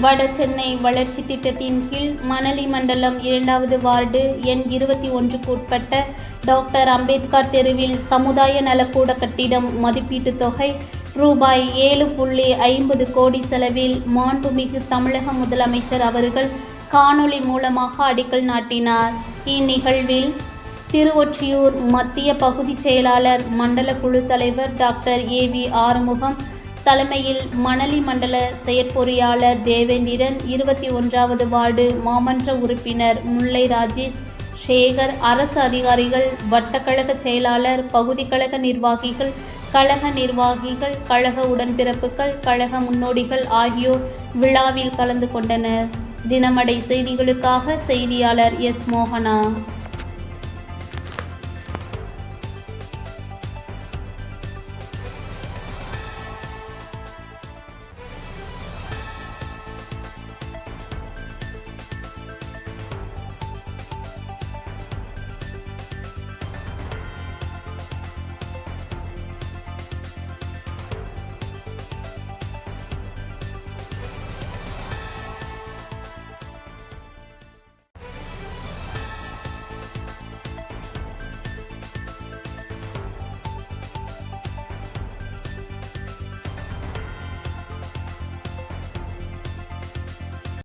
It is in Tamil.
வட சென்னை வளர்ச்சி திட்டத்தின் கீழ் மணலி மண்டலம் இரண்டாவது வார்டு எண் இருபத்தி ஒன்றுக்கு உட்பட்ட டாக்டர் அம்பேத்கர் தெருவில் சமுதாய நலக்கூட கட்டிடம் மதிப்பீட்டுத் தொகை ரூபாய் ஏழு புள்ளி ஐம்பது கோடி செலவில் மாண்புமிகு தமிழக முதலமைச்சர் அவர்கள் காணொளி மூலமாக அடிக்கல் நாட்டினார். இந்நிகழ்வில் திருவொற்றியூர் மத்திய பகுதிச் செயலாளர் மண்டல குழு தலைவர் டாக்டர் ஏ வி ஆறுமுகம் தலைமையில் மணலி மண்டல செயற்பொறியாளர் தேவேந்திரன் இருபத்தி ஒன்றாவது வார்டு மாமன்ற உறுப்பினர் முல்லை ராஜேஷ் சேகர் அரசு அதிகாரிகள் வட்டக்கழக செயலாளர் பகுதி கழக நிர்வாகிகள் கழக நிர்வாகிகள் கழக உடன்பிறப்புகள் கழக முன்னோடிகள் ஆகியோர் விழாவில் கலந்து கொண்டனர். தினமடை செய்திகளுக்காக செய்தியாளர் எஸ் மோகனா.